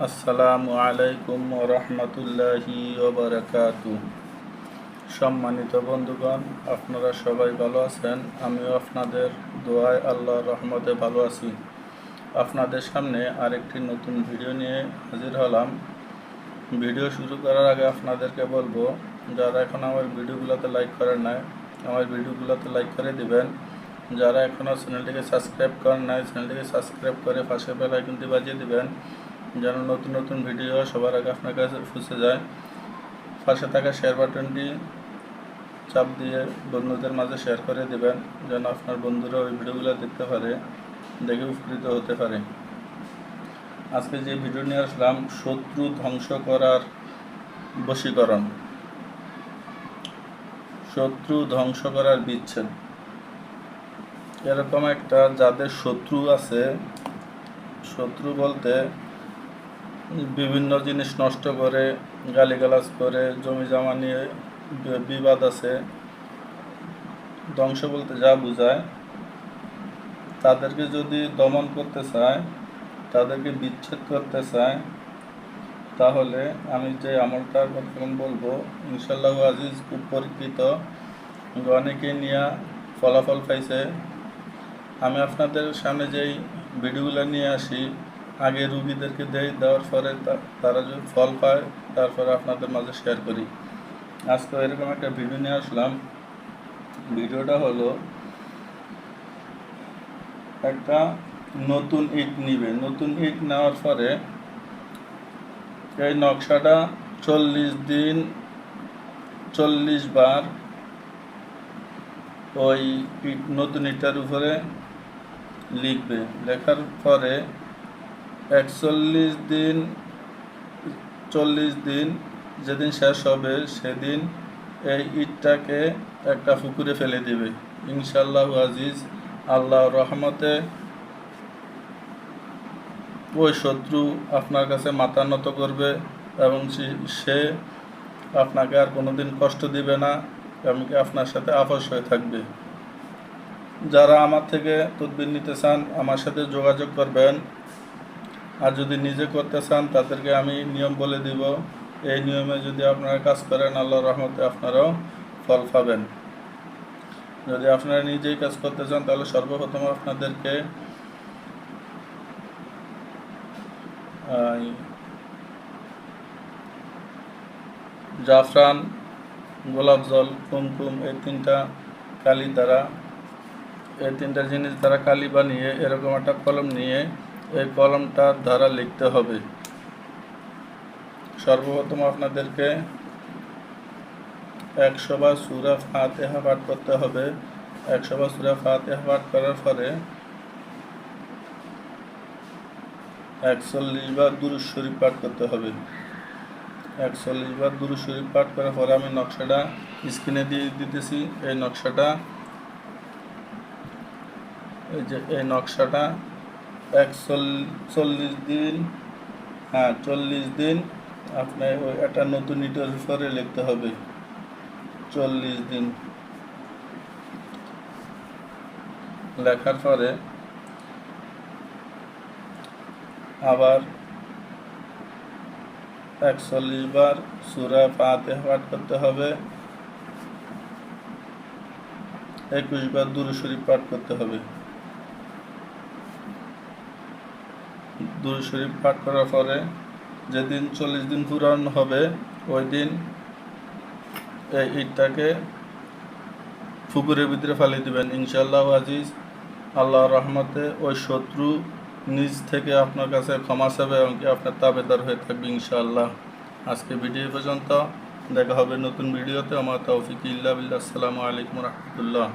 আসসালামু আলাইকুম রহমতুল্লাহি ওবরাকাতু সম্মানিত বন্ধুগণ, আপনারা সবাই ভালো আছেন? আমিও আপনাদের দোয়ায় আল্লাহর রহমতে ভালো আছি। আপনাদের সামনে আরেকটি নতুন ভিডিও নিয়ে হাজির হলাম। ভিডিও শুরু করার আগে আপনাদেরকে বলব, যারা এখন আমার ভিডিওগুলোতে লাইক করেন নাই, আমার ভিডিওগুলোতে লাইক করে দিবেন। যারা এখনও চ্যানেলটিকে সাবস্ক্রাইব করেন নাই, চ্যানেলটিকে সাবস্ক্রাইব করে পাশে বেল আইকনটি বাজিয়ে দিবেন। যেন নতুন নতুন ভিডিও সবার আগে আপনার কাছে পৌঁছে যায়। পাশে থাকা শেয়ার বাটনটি চাপ দিয়ে বন্ধুদের মাঝে শেয়ার করে দিবেন, যেন আপনার বন্ধুরা ওই ভিডিওগুলো দেখতে পারে, দেখে উপকৃত হতে পারে। আজকে যে ভিডিও নিয়ে আসলাম, শত্রু ধ্বংস করার বশীকরণ। শত্রু ধ্বংস করার বিচ্ছেদ। এরকম একটা যাদের শত্রু আছে, শত্রু বলতে বিভিন্ন জিনিস নষ্ট করে, গালিগালাজ করে, জমি জমা নিয়ে বিবাদ আছে। ধ্বংস বলতে যা বোঝায়, তাদেরকে যদি দমন করতে চায়, তাদেরকে বিচ্ছেদ করতে চায়, তাহলে আমি যে আমলটার কথা বলব ইনশাল্লাহ আজিজ খুব পরীক্ষিত অনেকে নিয়ে ফলাফল পাইছে। আমি আপনাদের সামনে যেই ভিডিওগুলো নিয়ে আসি আগে রুগীদেরকে দেই দেওয়ার পরে তারা যদি ফল পায়, তারপরে আপনাদের মাঝে শেয়ার করি। আজকে এরকম একটা ভিডিও নিয়ে আসলাম। ভিডিওটা হলো একটা নতুন ইট নিবে। নতুন ইট নেওয়ার পরে এই নকশাটা চল্লিশ দিন, চল্লিশ বার ওই ইট নতুন ইটার উপরে লিখবে। লেখার পরে একচল্লিশ দিন, চল্লিশ দিন, যেদিন শেষ হবে সেদিন এই ইটটাকে একটা পুকুরে ফেলে দিবে। ইনশাল্লাহ আজিজ আল্লাহ রহমতে ওই শত্রু আপনার কাছে মাথা নত করবে এবং সে- আপনাকে আর কোনোদিন কষ্ট দিবে না এমনকি আপনার সাথে আপস হয়ে থাকবে। যারা আমার থেকে তদবির নিতে চান, আমার সাথে যোগাযোগ করবেন। আর যদি নিজে করতে চান, তাদেরকে আমি নিয়ম বলে দিব। এই নিয়মে যদি আপনারা কাজ করেন, আল্লাহ রহমতে আপনারাও ফল পাবেন। যদি আপনারা নিজেই কাজ করতে চান, তাহলে সর্বপ্রথম আপনাদেরকে জাফরান, গোলাপ জল, কুমকুম, এই তিনটা কালি দ্বারা, এই তিনটা জিনিস দ্বারা কালি বানিয়ে এরকম একটা কলম নিয়ে এই কলমটার দ্বারা লিখতে হবে। সর্বপ্রথম আপনাদেরকে একশো বার সুরা ফাতেহা পাঠ করতে হবে। একশো বার সুরা ফাতেহা পাঠ করার পরে একচল্লিশ বার দুরুদ শরীফ পাঠ করতে হবে। একচল্লিশ বার দুরুদ শরীফ পাঠ করার পরে আমি নকশাটা স্ক্রিনে দিয়ে দিতেছি। এই নকশাটা, এই যে এই নকশাটা একচল্লিশ দিন হ্যাঁ চল্লিশ দিন আপনি ওই একটা নতুন ইটের উপরে লিখতে হবে। চল্লিশ দিন। লেখার পরে আবার একচল্লিশ বার সুরা পাতে পাঠ করতে হবে। একুশ বার দুরু শরীফ পাঠ করতে হবে। দুরু শরীফ পাঠ করার পরে যেদিন চল্লিশ দিন পূরণ হবে, ওই দিন এই ইটটাকে পুকুরের ভিতরে ফালিয়ে দিবেন। ইনশাল্লাহ আজিজ আল্লাহ রহমতে ওই শত্রু নিজ থেকে আপনার কাছে ক্ষমা চাবে এবং কি আপনার তাবেদার হয়ে থাকবে ইনশাআল্লাহ। আজকে ভিডিও পর্যন্ত। দেখা হবে নতুন ভিডিওতে। আমার তৌফিক ইল্লা আসসালামু আলাইকুম রহমতুল্লাহ।